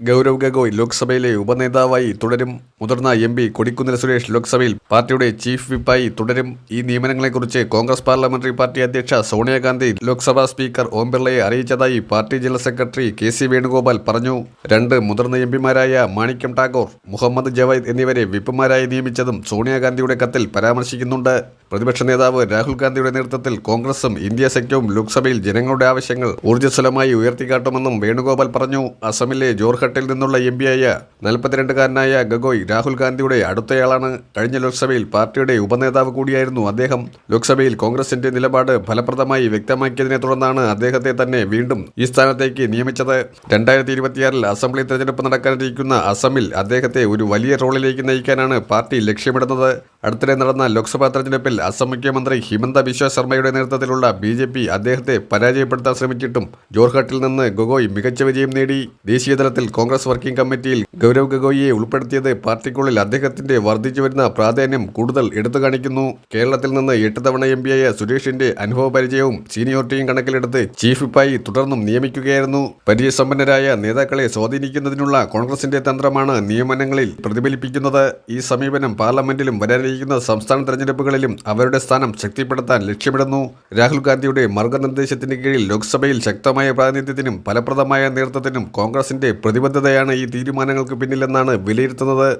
ഗൗരവ് ഗഗോയ് ലോക്സഭയിലെ ഉപനേതാവായി തുടരും മുതിർന്ന എം പി കൊടിക്കുന്നിൽ സുരേഷ് ലോക്സഭയിൽ പാർട്ടിയുടെ ചീഫ് വിപ്പായി തുടരും. ഈ നിയമനങ്ങളെക്കുറിച്ച് കോൺഗ്രസ് പാർലമെന്ററി പാർട്ടി അധ്യക്ഷ സോണിയാഗാന്ധി ലോക്സഭാ സ്പീക്കർ ഓം ബിർളയെ അറിയിച്ചതായി party general secretary K C Venugopal പറഞ്ഞു. രണ്ട് മുതിർന്ന എം പിമാരായ മാണിക്യം ടാഗോർ മുഹമ്മദ് ജവൈദ് എന്നിവരെ വിപ്പുമാരായി നിയമിച്ചതും സോണിയാഗാന്ധിയുടെ കത്തിൽ പരാമർശിക്കുന്നുണ്ട്. പ്രതിപക്ഷ നേതാവ് രാഹുൽ ഗാന്ധിയുടെ നേതൃത്വത്തിൽ കോൺഗ്രസും ഇന്ത്യ സഖ്യവും ലോക്സഭയിൽ ജനങ്ങളുടെ ആവശ്യങ്ങൾ ഊർജസ്വലമായി ഉയർത്തിക്കാട്ടുമെന്നും വേണുഗോപാൽ പറഞ്ഞു. അസമിലെ ജോർഹട്ടിൽ നിന്നുള്ള എം പിയായ നാൽപ്പത്തിരണ്ടുകാരനായ ഗഗോയ് രാഹുൽ ഗാന്ധിയുടെ അടുത്തയാളാണ്. കഴിഞ്ഞ ലോക്സഭയിൽ പാർട്ടിയുടെ ഉപനേതാവ് കൂടിയായിരുന്നു അദ്ദേഹം. ലോക്സഭയിൽ കോൺഗ്രസിന്റെ നിലപാട് ഫലപ്രദമായി വ്യക്തമാക്കിയതിനെ തുടർന്നാണ് അദ്ദേഹത്തെ തന്നെ വീണ്ടും ഈ സ്ഥാനത്തേക്ക് നിയമിച്ചത്. രണ്ടായിരത്തി ഇരുപത്തിയാറിൽ അസംബ്ലി തെരഞ്ഞെടുപ്പ് നടക്കാനിരിക്കുന്ന അസമിൽ അദ്ദേഹത്തെ ഒരു വലിയ റോളിലേക്ക് നയിക്കാനാണ് പാർട്ടി ലക്ഷ്യമിടുന്നത്. അടുത്തിടെ നടന്ന ലോക്സഭാ തെരഞ്ഞെടുപ്പിൽ അസം മുഖ്യമന്ത്രി ഹിമന്ത ബിശ്വ ശർമ്മയുടെ നേതൃത്വത്തിലുള്ള ബി ജെ പി അദ്ദേഹത്തെ പരാജയപ്പെടുത്താൻ ശ്രമിച്ചിട്ടും ജോർഹട്ടിൽ നിന്ന് ഗൊഗോയ് മികച്ച വിജയം നേടി. ദേശീയതലത്തിൽ കോൺഗ്രസ് വർക്കിംഗ് കമ്മിറ്റിയിൽ ഗൗരവ് ഗൊഗോയിയെ ഉൾപ്പെടുത്തിയത് പാർട്ടിക്കുള്ളിൽ അദ്ദേഹത്തിന്റെ വർദ്ധിച്ചു വരുന്ന പ്രാധാന്യം കൂടുതൽ എടുത്തു കാണിക്കുന്നു കേരളത്തിൽ നിന്ന് എട്ട് തവണ എം പിയായ സുരേഷിന്റെ അനുഭവ പരിചയവും സീനിയോറിറ്റിയും കണക്കിലെടുത്ത് ചീഫ് വിപ്പായി തുടർന്നും നിയമിക്കുകയായിരുന്നു. പരിചയസമ്പന്നരായ നേതാക്കളെ സ്വാധീനിക്കുന്നതിനുള്ള കോൺഗ്രസിന്റെ തന്ത്രമാണ് നിയമനങ്ങളിൽ പ്രതിഫലിപ്പിക്കുന്നത്. ഈ സമീപനം പാർലമെന്റിലും വരാനിരിക്കുന്ന സംസ്ഥാന തെരഞ്ഞെടുപ്പുകളിലും അവരുടെ സ്ഥാനം ശക്തിപ്പെടുത്താൻ ലക്ഷ്യമിടുന്നു. രാഹുൽ ഗാന്ധിയുടെ മാർഗനിർദ്ദേശത്തിന് കീഴിൽ ലോക്സഭയിൽ ശക്തമായ പ്രാതിനിധ്യത്തിനും ഫലപ്രദമായ നേതൃത്വത്തിനും കോൺഗ്രസിന്റെ പ്രതിബദ്ധതയാണ് ഈ തീരുമാനങ്ങൾക്ക് പിന്നിലെന്നാണ് വിലയിരുത്തുന്നത്.